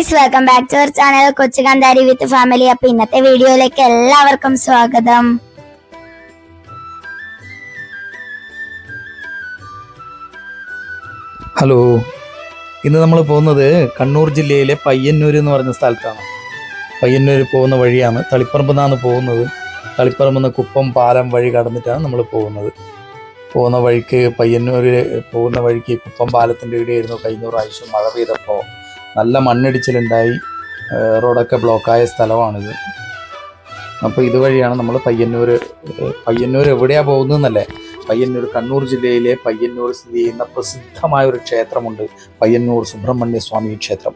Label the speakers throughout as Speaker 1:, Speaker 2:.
Speaker 1: Guys welcome back to our channel Kochu with family അപ്പൊ ഇന്നത്തെ വീഡിയോയിലേക്ക് എല്ലാവർക്കും സ്വാഗതം.
Speaker 2: ഹലോ ഇന്ന് നമ്മൾ പോകുന്നത് കണ്ണൂർ ജില്ലയിലെ പയ്യന്നൂർ എന്ന് പറഞ്ഞ സ്ഥലത്താണ്. പയ്യന്നൂർ പോകുന്ന വഴിയാണ് തളിപ്പറമ്പ് നിന്നാണ് പോകുന്നത്. തളിപ്പറമ്പ് നിന്ന് കുപ്പം പാലം വഴി കടന്നിട്ടാണ് നമ്മൾ പോകുന്നത്. പോകുന്ന വഴിക്ക് പയ്യന്നൂർ പോകുന്ന വഴിക്ക് കുപ്പം പാലത്തിന്റെ ഇടയായിരുന്നു കഴിഞ്ഞ പ്രാവശ്യം മഴ പെയ്തപ്പോൾ. നല്ല മണ്ണിടിച്ചിലുണ്ടായി റോഡൊക്കെ ബ്ലോക്കായ സ്ഥലമാണിത്. അപ്പോൾ ഇതുവഴിയാണ് നമ്മൾ പയ്യന്നൂർ പയ്യന്നൂർ എവിടെയാണ് പോകുന്നതെന്നല്ലേ? പയ്യന്നൂർ കണ്ണൂർ ജില്ലയിലെ പയ്യന്നൂർ സ്ഥിതി ചെയ്യുന്ന പ്രസിദ്ധമായ ഒരു ക്ഷേത്രമുണ്ട് പയ്യന്നൂർ സുബ്രഹ്മണ്യ സ്വാമി ക്ഷേത്രം.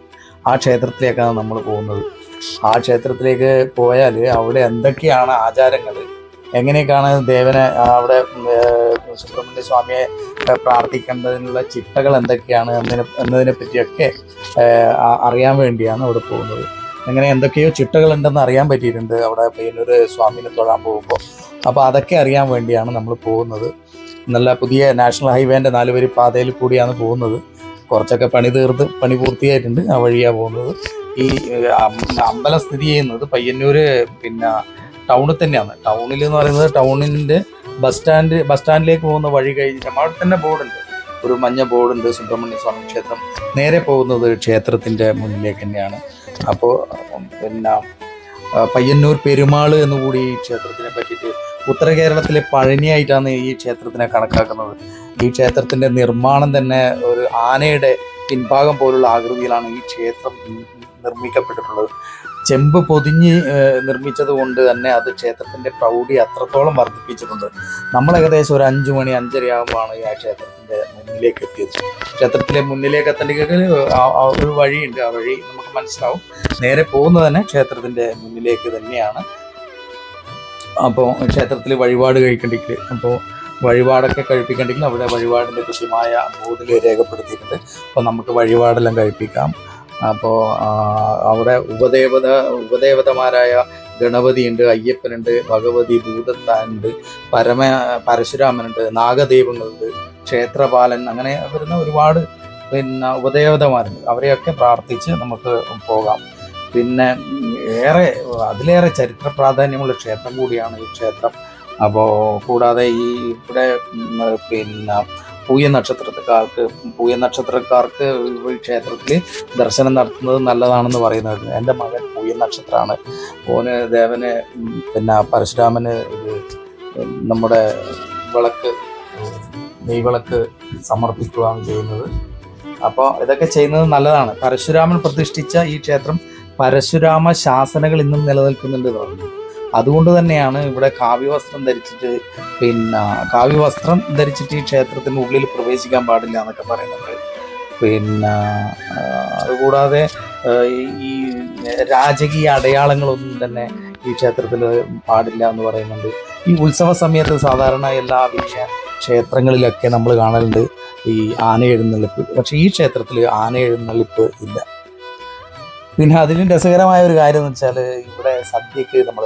Speaker 2: ആ ക്ഷേത്രത്തിലേക്കാണ് നമ്മൾ പോകുന്നത്. ആ ക്ഷേത്രത്തിലേക്ക് പോയാൽ അവിടെ എന്തൊക്കെയാണ് ആചാരങ്ങൾ എങ്ങനെയൊക്കെയാണ് ദേവനെ അവിടെ സുബ്രഹ്മണ്യ സ്വാമിയെ പ്രാർത്ഥിക്കേണ്ടതിനുള്ള ചിട്ടകൾ എന്തൊക്കെയാണ് എന്നതിനെ എന്നതിനെ പറ്റിയൊക്കെ അറിയാൻ വേണ്ടിയാണ് അവിടെ പോകുന്നത്. അങ്ങനെ എന്തൊക്കെയോ ചിട്ടകളുണ്ടെന്ന് അറിയാൻ പറ്റിയിട്ടുണ്ട് അവിടെ പയ്യന്നൂർ സ്വാമിനെ തൊഴാൻ പോകുമ്പോൾ. അപ്പോൾ അതൊക്കെ അറിയാൻ വേണ്ടിയാണ് നമ്മൾ പോകുന്നത്. നല്ല പുതിയ നാഷണൽ ഹൈവേന്റെ നാലുവരി പാതയിൽ കൂടിയാണ് പോകുന്നത്. കുറച്ചൊക്കെ പണി തീർത്ത് പണി പൂർത്തിയായിട്ടുണ്ട് ആ വഴിയാണ് പോകുന്നത്. ഈ അമ്പലം സ്ഥിതി ചെയ്യുന്നത് പയ്യന്നൂർ പിന്നെ ടൗണിൽ തന്നെയാണ്. ടൗണിൽ എന്ന് പറയുന്നത് ടൗണിന്റെ ബസ് സ്റ്റാൻഡ് ബസ് സ്റ്റാൻഡിലേക്ക് പോകുന്ന വഴി കഴിഞ്ഞിട്ട് അവിടെ തന്നെ ബോർഡുണ്ട് ഒരു മഞ്ഞ ബോർഡുണ്ട് സുബ്രഹ്മണ്യ സ്വാമി ക്ഷേത്രം. നേരെ പോകുന്നത് ക്ഷേത്രത്തിന്റെ മുന്നിലേക്ക് തന്നെയാണ്. അപ്പോൾ പിന്നെ പയ്യന്നൂർ പെരുമാൾ എന്നുകൂടി ഈ ക്ഷേത്രത്തിനെ പറ്റിയിട്ട് ഉത്തര കേരളത്തിലെ പഴനിയായിട്ടാണ് ഈ ക്ഷേത്രത്തിനെ കണക്കാക്കുന്നത്. ഈ ക്ഷേത്രത്തിന്റെ നിർമ്മാണം തന്നെ ഒരു ആനയുടെ പിൻഭാഗം പോലുള്ള ആകൃതിയിലാണ് ഈ ക്ഷേത്രം നിർമ്മിക്കപ്പെട്ടിട്ടുള്ളത്. ചെമ്പ് പൊതിഞ്ഞ് നിർമ്മിച്ചത് കൊണ്ട് തന്നെ അത് ക്ഷേത്രത്തിന്റെ പ്രൗഢി അത്രത്തോളം വർദ്ധിപ്പിച്ചിട്ടുണ്ട്. നമ്മൾ ഏകദേശം ഒരു അഞ്ചു മണി അഞ്ചര ആകുമ്പോഴാണ് ഈ ആ ക്ഷേത്രത്തിന്റെ മുന്നിലേക്ക് എത്തിയത്. ക്ഷേത്രത്തിലെ മുന്നിലേക്ക് എത്തണമെങ്കിൽ ഒരു വഴിയുണ്ട്. ആ വഴി നമുക്ക് മനസ്സിലാവും. നേരെ പോകുന്നത് തന്നെ ക്ഷേത്രത്തിന്റെ മുന്നിലേക്ക് തന്നെയാണ്. അപ്പോൾ ക്ഷേത്രത്തിൽ വഴിപാട് കഴിക്കണ്ടെങ്കിൽ അപ്പോൾ വഴിപാടൊക്കെ കഴിപ്പിക്കണ്ടെങ്കിൽ അവിടെ വഴിപാടിന്റെ കൃത്യമായ ബോർഡിൽ രേഖപ്പെടുത്തിയിട്ടുണ്ട്. അപ്പോൾ നമുക്ക് വഴിപാടെല്ലാം കഴിപ്പിക്കാം. അപ്പോൾ അവിടെ ഉപദേവത ഉപദേവതമാരായ ഗണപതിയുണ്ട് അയ്യപ്പനുണ്ട് ഭഗവതി ഭൂതത്താനുണ്ട് പരമ പരശുരാമനുണ്ട് നാഗദൈവങ്ങളുണ്ട് ക്ഷേത്രപാലൻ അങ്ങനെ വരുന്ന ഒരുപാട് പിന്നെ ഉപദേവതമാരുണ്ട്. അവരെയൊക്കെ പ്രാർത്ഥിച്ച് നമുക്ക് പോകാം. പിന്നെ ഏറെ അതിലേറെ ചരിത്ര പ്രാധാന്യമുള്ള ക്ഷേത്രം കൂടിയാണ് ഈ ക്ഷേത്രം. അപ്പോൾ കൂടാതെ ഈ ഇവിടെ പിന്നെ പൂയ നക്ഷത്രക്കാർക്ക് പൂയ നക്ഷത്രക്കാർക്ക് ക്ഷേത്രത്തിൽ ദർശനം നടത്തുന്നത് നല്ലതാണെന്ന് പറയുന്നത് എന്റെ മകൻ പൂയ നക്ഷത്രമാണ്. ഓന് ദേവന് പിന്നെ പരശുരാമന് നമ്മുടെ വിളക്ക് നെയ്വിളക്ക് സമർപ്പിക്കുകയാണ് ചെയ്യുന്നത്. അപ്പോൾ ഇതൊക്കെ ചെയ്യുന്നത് നല്ലതാണ്. പരശുരാമൻ പ്രതിഷ്ഠിച്ച ഈ ക്ഷേത്രം പരശുരാമ ശാസനകൾ ഇന്നും നിലനിൽക്കുന്നുണ്ട് പറഞ്ഞു. അതുകൊണ്ട് തന്നെയാണ് ഇവിടെ കാവ്യവസ്ത്രം ധരിച്ചിട്ട് പിന്നെ കാവ്യവസ്ത്രം ധരിച്ചിട്ട് ഈ ക്ഷേത്രത്തിന് ഉള്ളിൽ പ്രവേശിക്കാൻ പാടില്ല എന്നൊക്കെ പറയുന്നുണ്ട്. പിന്നെ അതുകൂടാതെ ഈ- രാജകീയ അടയാളങ്ങളൊന്നും തന്നെ ഈ ക്ഷേത്രത്തിൽ പാടില്ല എന്ന് പറയുന്നുണ്ട്. ഈ ഉത്സവ സമയത്ത് സാധാരണ എല്ലാ വലിയ ക്ഷേത്രങ്ങളിലൊക്കെ നമ്മൾ കാണലുണ്ട് ഈ ആന എഴുന്നള്ളിപ്പ്. പക്ഷേ ഈ ക്ഷേത്രത്തിൽ ആന എഴുന്നള്ളിപ്പ് ഇല്ല. പിന്നെ അതിലും രസകരമായ ഒരു കാര്യം എന്ന് വെച്ചാൽ ഇവിടെ സദ്യക്ക് നമ്മൾ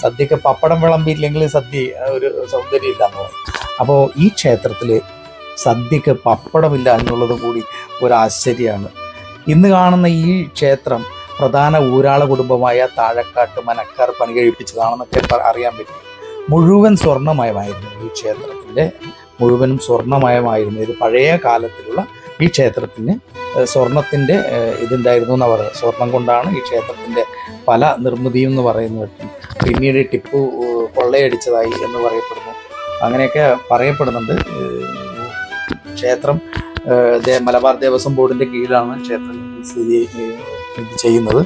Speaker 2: സദ്യക്ക് പപ്പടം വിളമ്പിയില്ലെങ്കിൽ സദ്യ ഒരു സൗന്ദര്യം ഇല്ല എന്ന് പറയും. അപ്പോൾ ഈ ക്ഷേത്രത്തിൽ സദ്യക്ക് പപ്പടമില്ല എന്നുള്ളത് കൂടി ഒരു ആശ്ചര്യമാണ് ഇന്ന് കാണുന്ന ഈ ക്ഷേത്രം പ്രധാന ഊരാള കുടുംബമായ താഴക്കാട്ട് മനക്കാർ പണി കഴിപ്പിച്ചതാണെന്നൊക്കെ അറിയാൻ പറ്റി. മുഴുവൻ സ്വർണമയമായിരുന്നു ഈ ക്ഷേത്രത്തിന്റെ മുഴുവനും സ്വർണമയമായിരുന്നു ഇത് പഴയ കാലത്തിലുള്ള ഈ ക്ഷേത്രത്തിന് സ്വർണത്തിന്റെ ഇതുണ്ടായിരുന്നു എന്നാണ് പറയുന്നത്. സ്വർണം കൊണ്ടാണ് ഈ ക്ഷേത്രത്തിന്റെ പല നിർമ്മിതിയും എന്ന് പറയുന്നത് പിന്നീട് ടിപ്പു കൊള്ളയടിച്ചതായി എന്ന് പറയപ്പെടുന്നു. അങ്ങനെയൊക്കെ പറയപ്പെടുന്നുണ്ട്. ക്ഷേത്രം മലബാർ ദേവസ്വം ബോർഡിന്റെ കീഴിലാണ് ക്ഷേത്രം സ്ഥിതി ഇത് ചെയ്യുന്നത്.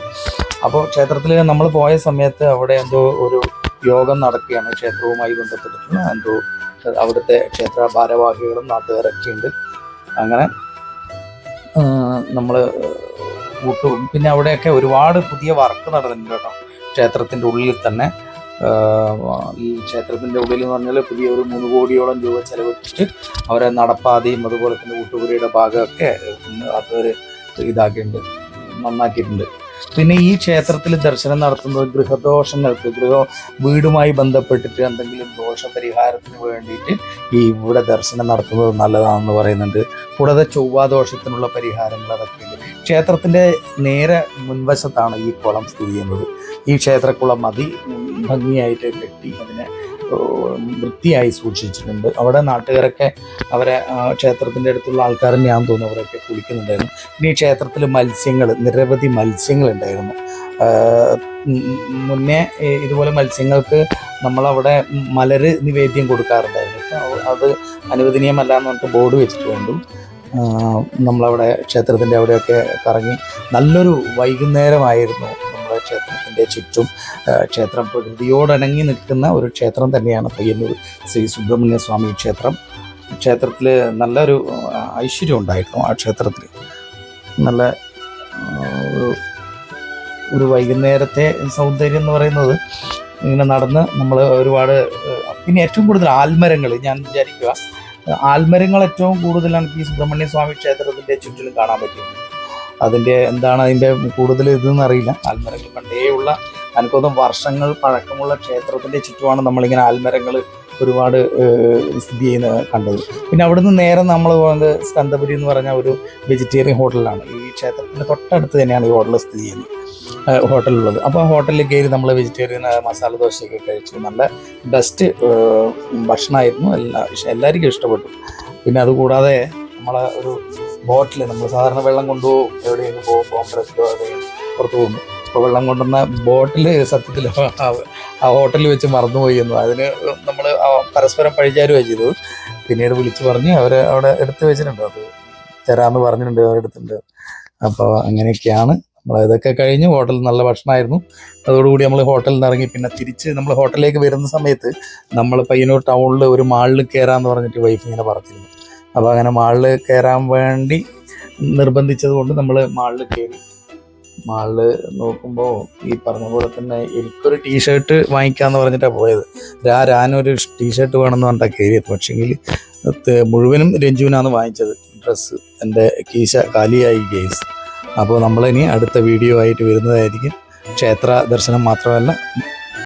Speaker 2: അപ്പോൾ ക്ഷേത്രത്തിൽ നമ്മൾ പോയ സമയത്ത് അവിടെ എന്തോ ഒരു യോഗം നടക്കുകയാണ്. ക്ഷേത്രവുമായി ബന്ധപ്പെട്ടിട്ടുള്ള എന്തോ അവിടുത്തെ ക്ഷേത്ര ഭാരവാഹികളും നാട്ടുകാരൊക്കെ ഉണ്ട് അങ്ങനെ നമ്മൾ കൂട്ടും പിന്നെ അവിടെയൊക്കെ ഒരുപാട് പുതിയ വർക്ക് നടന്നിട്ടുണ്ട് കേട്ടോ. ക്ഷേത്രത്തിന്റെ ഉള്ളിൽ തന്നെ. ഈ ക്ഷേത്രത്തിന്റെ ഉള്ളിൽ എന്ന് പറഞ്ഞാൽ പുതിയ ഒരു മൂന്ന് കോടിയോളം രൂപ ചെലവിട്ടിട്ട് അവരെ നടപ്പാതയും അതുപോലെ തന്നെ ഊട്ടുപുരയുടെ ഭാഗമൊക്കെ അവർ ഇതാക്കിയിട്ടുണ്ട് നന്നാക്കിയിട്ടുണ്ട്. പിന്നെ ഈ ക്ഷേത്രത്തിൽ ദർശനം നടത്തുന്നത് ഗൃഹദോഷങ്ങൾക്ക് ഗൃഹ വീടുമായി ബന്ധപ്പെട്ടിട്ട് എന്തെങ്കിലും ദോഷപരിഹാരത്തിന് വേണ്ടിയിട്ട് ഈ ഇവിടെ ദർശനം നടത്തുന്നത് നല്ലതാണെന്ന് പറയുന്നുണ്ട്. കൂടാതെ ചൊവ്വാദോഷത്തിനുള്ള പരിഹാരങ്ങൾ അതൊക്കെയുണ്ട്. ക്ഷേത്രത്തിന്റെ നേരെ മുൻവശത്താണ് ഈ കുളം സ്ഥിതി ചെയ്യുന്നത്. ഈ ക്ഷേത്രക്കുളം അതി ഭംഗിയായിട്ട് കെട്ടി അതിനെ വൃത്തിയായി സൂക്ഷിച്ചിട്ടുണ്ട്. അവിടെ നാട്ടുകാരൊക്കെ അവരെ ക്ഷേത്രത്തിന്റെ അടുത്തുള്ള ആൾക്കാർ ഞാൻ തോന്നുന്നു അവരൊക്കെ കുളിക്കുന്നുണ്ടായിരുന്നു. പിന്നെ ഈ ക്ഷേത്രത്തിൽ മത്സ്യങ്ങൾ നിരവധി മത്സ്യങ്ങൾ ഉണ്ടായിരുന്നു മുന്നേ ഇതുപോലെ മത്സ്യങ്ങൾക്ക് നമ്മളവിടെ മലര് നിവേദ്യം കൊടുക്കാറുണ്ടായിരുന്നു. അത് അനുവദനീയമല്ല എന്ന് പറഞ്ഞിട്ട് ബോർഡ് വെച്ചിട്ട് കണ്ടു. നമ്മളവിടെ ക്ഷേത്രത്തിന്റെ അവിടെയൊക്കെ കറങ്ങി. നല്ലൊരു വൈകുന്നേരമായിരുന്നു. ക്ഷേത്രത്തിന്റെ ചുറ്റും ക്ഷേത്രം പ്രകൃതിയോടണങ്ങി നിൽക്കുന്ന ഒരു ക്ഷേത്രം തന്നെയാണ് പയ്യന്നൂർ ശ്രീ സുബ്രഹ്മണ്യ സ്വാമി ക്ഷേത്രം. ക്ഷേത്രത്തിൽ നല്ലൊരു ഐശ്വര്യം ഉണ്ടായിരുന്നു ആ ക്ഷേത്രത്തിൽ. നല്ല ഒരു വൈകുന്നേരത്തെ സൗന്ദര്യം എന്ന് പറയുന്നത് ഇങ്ങനെ നടന്ന് നമ്മൾ ഒരുപാട് പിന്നെ ഏറ്റവും കൂടുതൽ ആൽമരങ്ങൾ ഞാൻ വിചാരിക്കുക ആൽമരങ്ങൾ ഏറ്റവും കൂടുതലാണ് ഈ സുബ്രഹ്മണ്യ സ്വാമി ക്ഷേത്രത്തിന്റെ ചുറ്റിലും കാണാൻ പറ്റുന്നത് അതിന്റെ എന്താണ് അതിന്റെ കൂടുതൽ ഇതെന്ന് അറിയില്ല. ആൽമരങ്ങൾ പണ്ടേയുള്ള എനിക്കൊന്നും വർഷങ്ങൾ പഴക്കമുള്ള ക്ഷേത്രത്തിന്റെ ചുറ്റുമാണ് നമ്മളിങ്ങനെ ആൽമരങ്ങൾ ഒരുപാട് സ്ഥിതി ചെയ്യുന്നത് കണ്ടത്. പിന്നെ അവിടുന്ന് നേരെ നമ്മൾ പോകുന്നത് സ്കന്ദപുരി എന്ന് പറഞ്ഞ ഒരു വെജിറ്റേറിയൻ ഹോട്ടലാണ് ഈ ക്ഷേത്രത്തിന്റെ തൊട്ടടുത്ത് തന്നെയാണ് ഈ ഹോട്ടൽ സ്ഥിതി ചെയ്യുന്നത്. ഹോട്ടലുള്ളത്. അപ്പോൾ ആ ഹോട്ടലിൽ കയറി നമ്മൾ വെജിറ്റേറിയൻ മസാല ദോശയൊക്കെ കഴിച്ചു നല്ല ബെസ്റ്റ് ഭക്ഷണമായിരുന്നു. എല്ലാ എല്ലാവർക്കും ഇഷ്ടപ്പെട്ടു. പിന്നെ അതുകൂടാതെ നമ്മളെ ഒരു ബോട്ടിൽ നമ്മൾ സാധാരണ വെള്ളം കൊണ്ടുപോകും. എവിടെയെങ്കിലും പോകും. കോംപ്ലക്സിലോ അല്ലെങ്കിൽ പുറത്ത് പോകുമ്പോൾ അപ്പോൾ വെള്ളം കൊണ്ടുവന്ന ബോട്ടിൽ സത്യത്തിൽ ആ ഹോട്ടലിൽ വെച്ച് മറന്നുപോയി എന്നു. അതിന് നമ്മൾ പരസ്പരം പഴിചാരുകയാണ് ചെയ്തു പിന്നീട് വിളിച്ച് പറഞ്ഞ് അവർ അവിടെ എടുത്ത് വെച്ചിട്ടുണ്ട്. അത് തരാമെന്ന് പറഞ്ഞിട്ടുണ്ട് അവരെടുത്തിട്ടുണ്ട് അപ്പോൾ അങ്ങനെയൊക്കെയാണ്. നമ്മൾ ഇതൊക്കെ കഴിഞ്ഞ് ഹോട്ടലിൽ നല്ല ഭക്ഷണമായിരുന്നു അതോടുകൂടി നമ്മൾ ഹോട്ടലിൽ നിന്ന് ഇറങ്ങി പിന്നെ തിരിച്ച് നമ്മൾ ഹോട്ടലിലേക്ക് വരുന്ന സമയത്ത് നമ്മൾ പയ്യന്നൂർ ടൗണിൽ ഒരു മാളിൽ കയറാമെന്ന് പറഞ്ഞിട്ട് വൈഫ് ഇങ്ങനെ പറഞ്ഞിരുന്നു. അപ്പോൾ അങ്ങനെ മാളിൽ കയറാൻ വേണ്ടി നിർബന്ധിച്ചത് കൊണ്ട് നമ്മൾ മാളിൽ കയറി മാളിൽ നോക്കുമ്പോൾ ഈ പറഞ്ഞ പോലെ തന്നെ എനിക്കൊരു ടീഷർട്ട് വാങ്ങിക്കാമെന്ന് പറഞ്ഞിട്ടാണ് പോയത്. രാ രാനൊരു ടീഷർട്ട് വേണമെന്ന് പറഞ്ഞിട്ടാണ് കയറിയത് പക്ഷേങ്കിൽ മുഴുവനും രഞ്ജുവിനാണ് വാങ്ങിച്ചത് ഡ്രസ്സ്. എന്റെ കീശ കാലിയായി കേസ് അപ്പോൾ നമ്മളിനി അടുത്ത വീഡിയോ ആയിട്ട് വരുന്നതായിരിക്കും. ക്ഷേത്ര ദർശനം മാത്രമല്ല